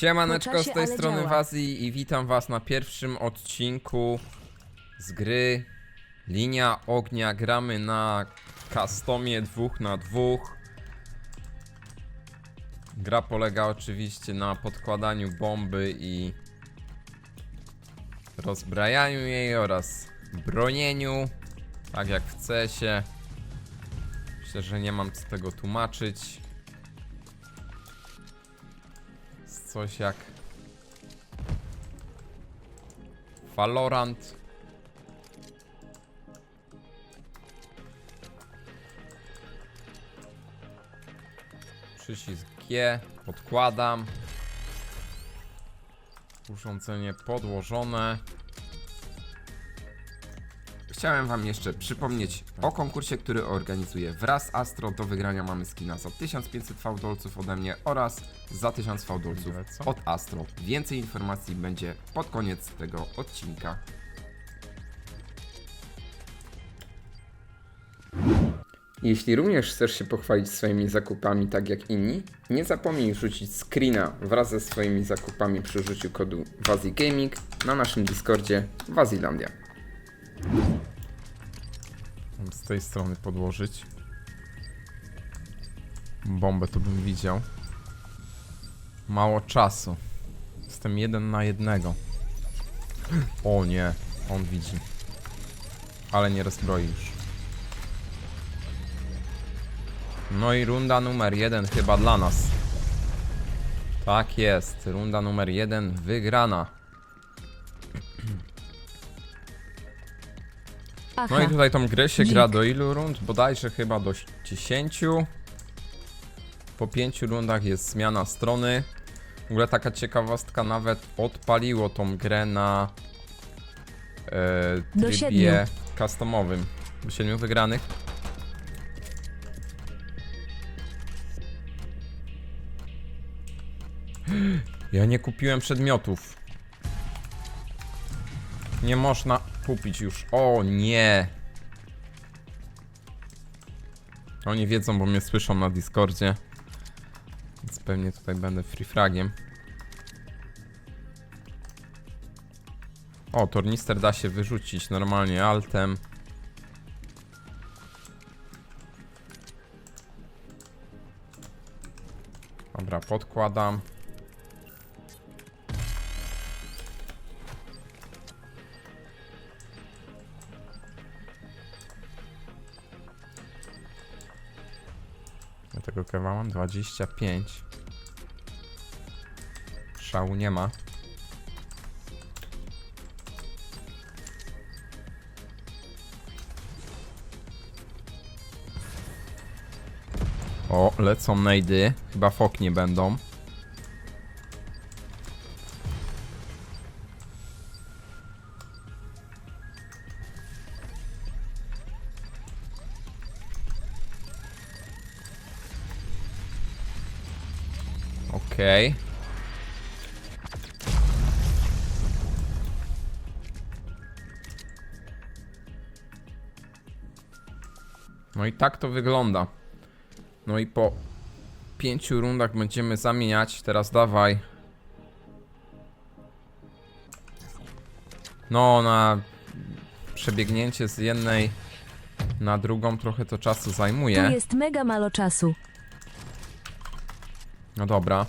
Siemaneczko z tej ale strony działa. Wazji i witam was na pierwszym odcinku z gry Linia Ognia. Gramy na customie dwóch na dwóch. Gra polega oczywiście na podkładaniu bomby i rozbrajaniu jej oraz bronieniu, tak jak w CS-ie. Myślę, że nie mam co tego tłumaczyć. Coś jak Valorant. Przycisk G, podkładam. Urządzenie podłożone. Chciałem wam jeszcze przypomnieć o konkursie, który organizuję wraz z Astro. Do wygrania mamy skina za 1500 fałdolców ode mnie oraz za 1000 fałdolców od Astro. Więcej informacji będzie pod koniec tego odcinka. Jeśli również chcesz się pochwalić swoimi zakupami tak jak inni, nie zapomnij rzucić screena wraz ze swoimi zakupami przy użyciu kodu WaziGaming na naszym Discordzie Wazilandia. Z tej strony podłożyć. Bombę to bym widział. Mało czasu. Jestem jeden na jednego. O nie, on widzi. Ale nie rozbroi już. No i runda numer jeden chyba dla nas. Tak jest, runda numer jeden wygrana. Aha, No i tutaj tą grę się Dzik. gra do ilu rund? Bodajże chyba do 10. Po 5 rundach jest zmiana strony. W ogóle taka ciekawostka, nawet odpaliło tą grę na e, Do trybie siedmiu. customowym. Do 7 wygranych. Ja nie kupiłem przedmiotów. Nie można kupić już. O nie. Oni wiedzą, bo mnie słyszą na Discordzie. Więc pewnie tutaj będę free fragiem. O, tornister da się wyrzucić normalnie altem. Dobra, podkładam. 25. Szału nie ma. O, lecą najdy. Chyba fok nie będą. Okej. No i tak to wygląda. No i po pięciu rundach będziemy zamieniać. Teraz dawaj. No, na przebiegnięcie z jednej na drugą trochę to czasu tu zajmuje. jest mega malo czasu. No dobra.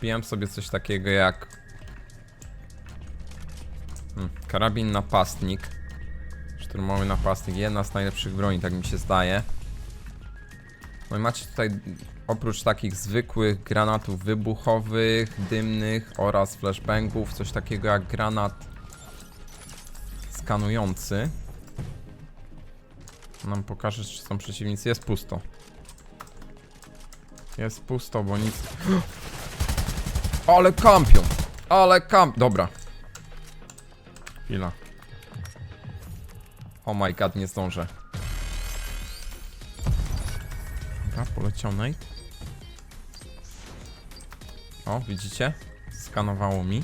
Kupiłem sobie coś takiego jak hmm, karabin napastnik. Szturmowy napastnik. Jedna z najlepszych broni, tak mi się zdaje. No i macie tutaj oprócz takich zwykłych granatów wybuchowych, dymnych oraz flashbangów, coś takiego jak granat skanujący. Nam pokaże, czy są przeciwnicy. Jest pusto. Jest pusto, bo nic. Ale kampią! Ale kamp. Dobra. Chwila. Oh my god, nie zdążę. Dobra, poleciał Nate. O, widzicie? Skanowało mi.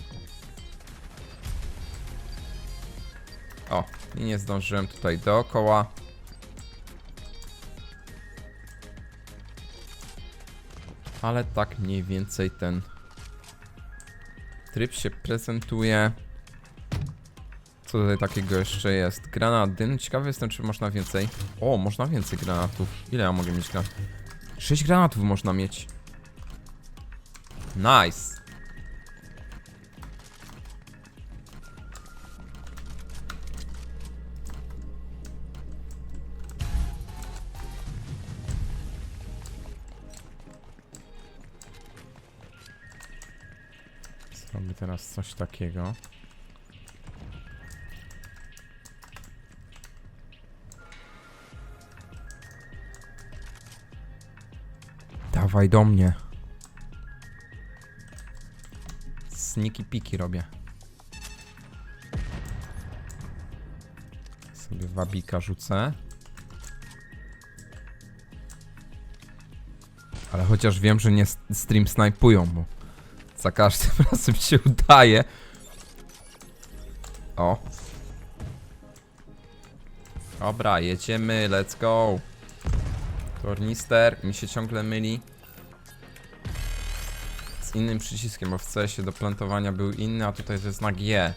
O, i nie zdążyłem tutaj dookoła. Ale tak mniej więcej ten Tryb się prezentuje. Co tutaj takiego jeszcze jest? Granat dym. Ciekawy jestem, czy można więcej. O, można więcej granatów. Ile ja mogę mieć granatów? 6 granatów można mieć. Nice. Zrobię teraz coś takiego. Dawaj do mnie. Sniki piki robię. Sobie wabika rzucę. Ale chociaż wiem, że nie stream snajpują, bo za każdym razem się udaje. O. Dobra, jedziemy, let's go. Tornister mi się ciągle myli. Z innym przyciskiem, bo w CS do plantowania był inny, a tutaj to jest na G.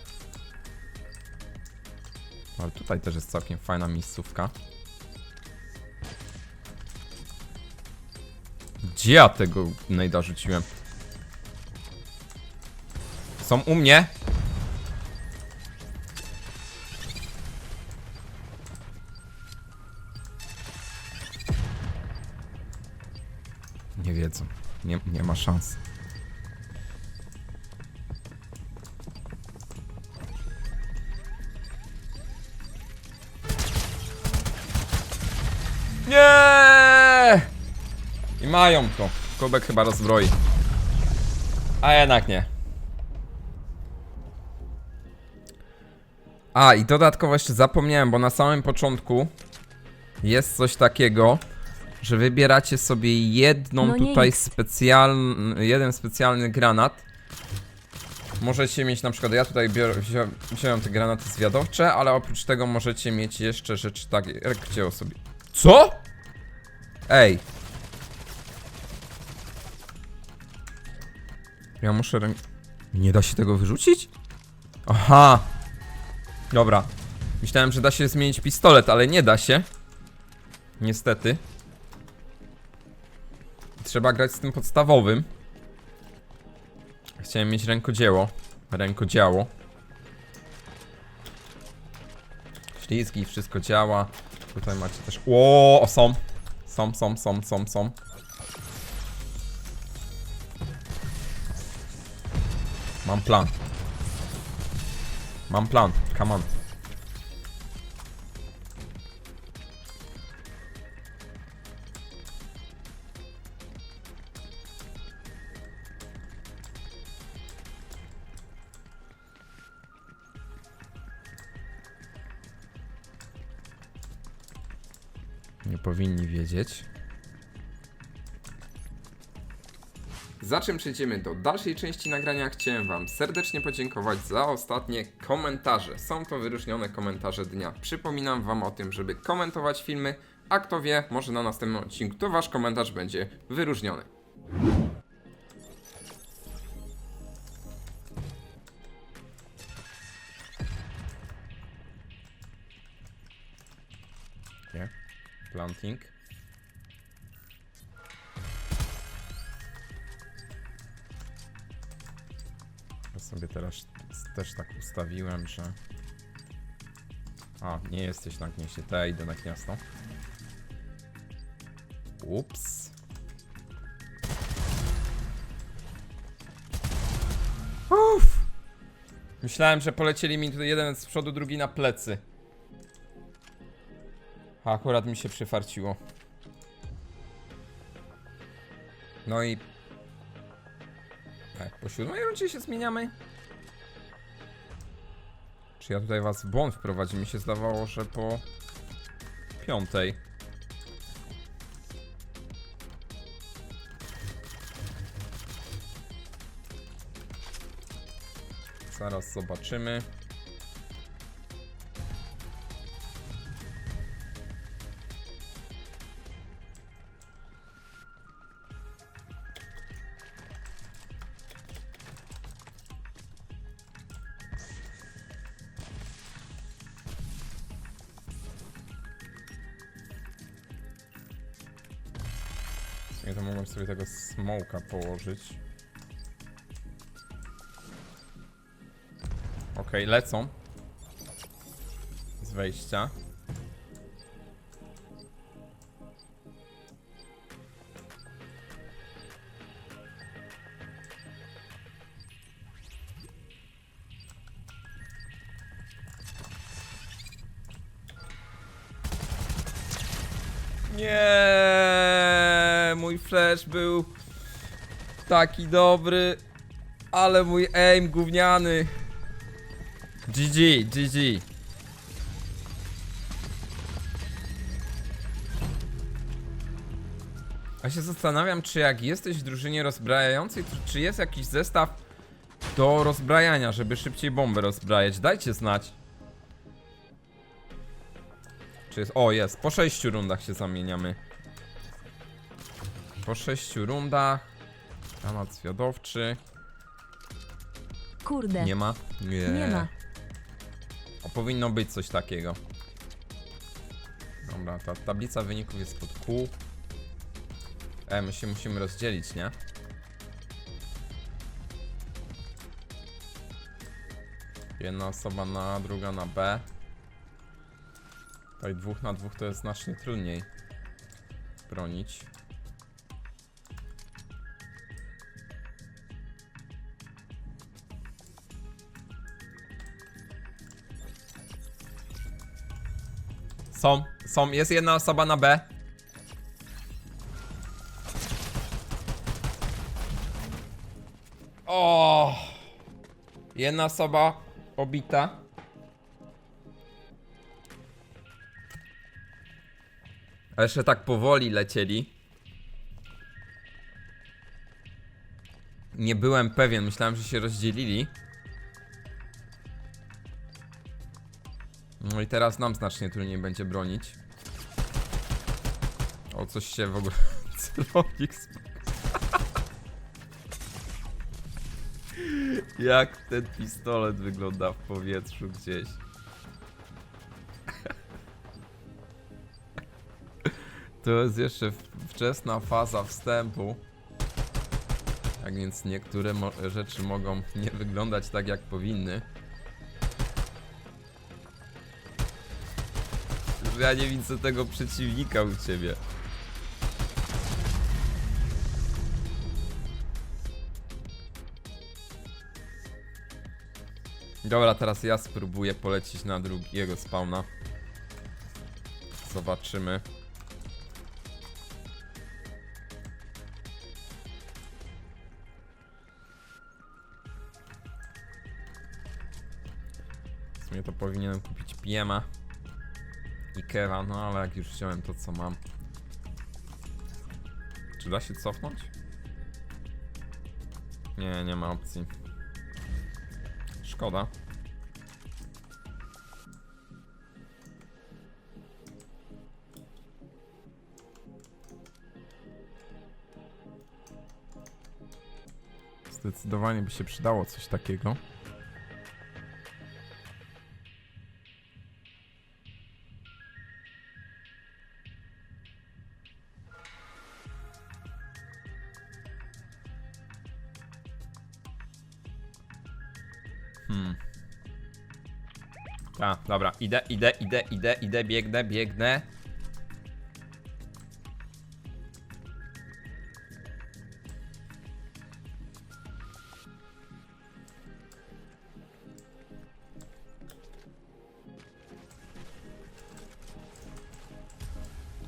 Ale tutaj też jest całkiem fajna miejscówka. Gdzie ja tego nejda rzuciłem? Są u mnie. Nie wiedzą. Nie, nie ma szans. Nie! I mają to. Kubek chyba rozbroi. A jednak nie. A i dodatkowo jeszcze zapomniałem, bo na samym początku jest coś takiego, że wybieracie sobie jedną No tutaj specjalny, jeden specjalny granat. Możecie mieć na przykład, ja tutaj biorę, wziąłem, wziąłem te granaty zwiadowcze, ale oprócz tego możecie mieć jeszcze rzeczy takie, jak gdzie sobie. Co? Ej. Ja muszę. Nie da się tego wyrzucić? Aha. Dobra. Myślałem, że da się zmienić pistolet, ale nie da się. Niestety. Trzeba grać z tym podstawowym. Chciałem mieć rękodzieło. Rękodziało. Ślizgi, wszystko działa. Tutaj macie też... O, są. Są, są, są, są, są. Mam plan. Mam plan. Come on. Nie powinni wiedzieć. Za czym przejdziemy do dalszej części nagrania, chciałem Wam serdecznie podziękować za ostatnie komentarze. Są to wyróżnione komentarze dnia. Przypominam Wam o tym, żeby komentować filmy, a kto wie, może na następnym odcinku to Wasz komentarz będzie wyróżniony. Planting. Ja sobie teraz też tak ustawiłem, że... A, nie jesteś na gnieździe. To idę na gniazdo. Ups. Uff. Myślałem, że polecieli mi tutaj jeden z przodu, drugi na plecy. A akurat mi się przyfarciło. No i... Tak, po siódmej rundzie się zmieniamy? Czy ja tutaj was w błąd wprowadzi? Mi się zdawało, że po... Piątej. Zaraz zobaczymy. Tego smoka położyć. Okej, lecą. Z wejścia. Nie, flash był taki dobry, ale mój aim gówniany. GG, GG. A się zastanawiam, czy jak jesteś w drużynie rozbrajającej, to czy jest jakiś zestaw do rozbrajania, żeby szybciej bombę rozbrajać? Dajcie znać. Czy jest? O, jest. Po sześciu rundach się zamieniamy. Po sześciu rundach. Granat zwiadowczy. Kurde. Nie ma? Nie. Nie ma. O, powinno być coś takiego. Dobra, ta tablica wyników jest pod Q. E, my się musimy rozdzielić, nie? Jedna osoba na A, druga na B. Tutaj dwóch na dwóch to jest znacznie trudniej bronić. Są, są, jest jedna osoba na B. O! Jedna osoba obita. A jeszcze tak powoli lecieli. Nie byłem pewien, myślałem, że się rozdzielili. No i teraz nam znacznie trudniej będzie bronić. O, coś się w ogóle... Celownik Jak ten pistolet wygląda w powietrzu gdzieś. To jest jeszcze wczesna faza wstępu. Tak więc niektóre rzeczy mogą nie wyglądać tak jak powinny. Ja nie widzę tego przeciwnika u ciebie. Dobra, teraz ja spróbuję polecieć na drugiego spawna. Zobaczymy. W sumie to powinienem kupić Piema i Kera, no ale jak już wziąłem to co mam. Czy da się cofnąć? Nie, nie ma opcji. Szkoda. Zdecydowanie by się przydało coś takiego. Dobra, idę, idę, idę, idę, idę, biegnę, biegnę.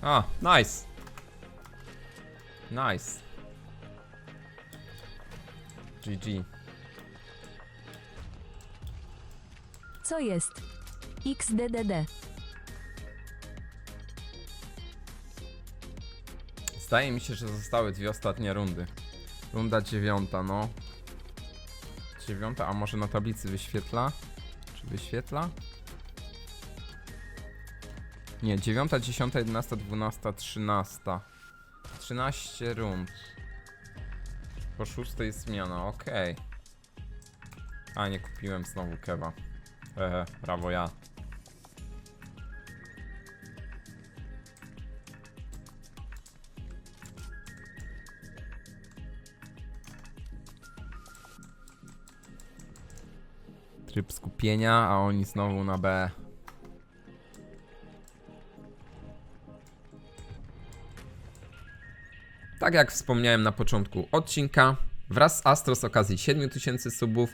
A, nice. Nice. GG. Co jest? XDDD. Zdaje mi się, że zostały dwie ostatnie rundy. Runda dziewiąta, no. Dziewiąta, a może na tablicy wyświetla? Czy wyświetla? Nie, dziewiąta, dziesiąta, jedenasta, dwunasta, trzynasta. Trzynaście rund. Po szóstej zmiana, okej. A, nie kupiłem znowu kewa. Ehe, brawo ja. Tryb skupienia, a oni znowu na B. Tak jak wspomniałem na początku odcinka, wraz z Astro z okazji 7000 subów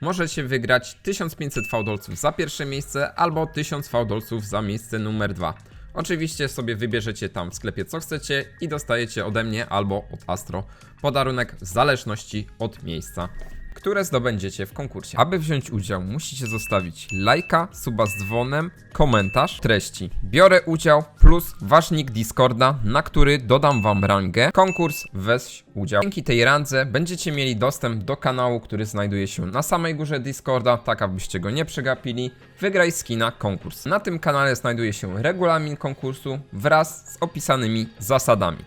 możecie wygrać 1500 fałdolców za pierwsze miejsce albo 1000 fałdolców za miejsce numer 2. Oczywiście sobie wybierzecie tam w sklepie co chcecie i dostajecie ode mnie albo od Astro podarunek w zależności od miejsca, które zdobędziecie w konkursie. Aby wziąć udział, musicie zostawić lajka, suba z dzwonem, komentarz, treści. Biorę udział plus wasz nick Discorda, na który dodam wam rangę. Konkurs weź udział. Dzięki tej randze będziecie mieli dostęp do kanału, który znajduje się na samej górze Discorda, tak abyście go nie przegapili. Wygraj skina konkurs. Na tym kanale znajduje się regulamin konkursu wraz z opisanymi zasadami.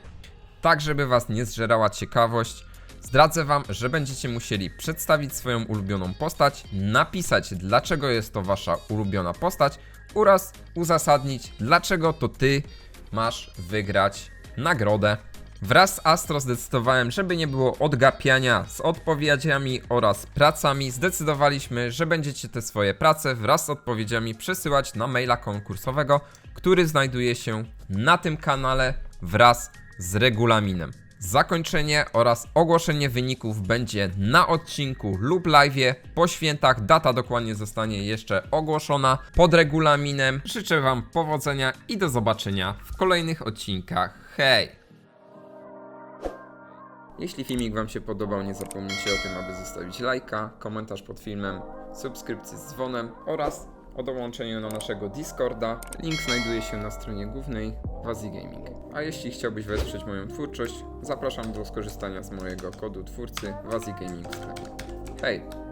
Tak, żeby was nie zżerała ciekawość, zdradzę wam, że będziecie musieli przedstawić swoją ulubioną postać, napisać dlaczego jest to wasza ulubiona postać oraz uzasadnić dlaczego to ty masz wygrać nagrodę. Wraz z Astro zdecydowałem, żeby nie było odgapiania z odpowiedziami oraz pracami, zdecydowaliśmy, że będziecie te swoje prace wraz z odpowiedziami przesyłać na maila konkursowego, który znajduje się na tym kanale wraz z regulaminem. Zakończenie oraz ogłoszenie wyników będzie na odcinku lub live. Po świętach data dokładnie zostanie jeszcze ogłoszona pod regulaminem. Życzę Wam powodzenia i do zobaczenia w kolejnych odcinkach. Hej! Jeśli filmik Wam się podobał, nie zapomnijcie o tym, aby zostawić lajka, komentarz pod filmem, subskrypcję z dzwonem oraz o dołączeniu na naszego Discorda. Link znajduje się na stronie głównej Wazi Gaming. A jeśli chciałbyś wesprzeć moją twórczość, zapraszam do skorzystania z mojego kodu twórcy Gaming w sklepie. Hej!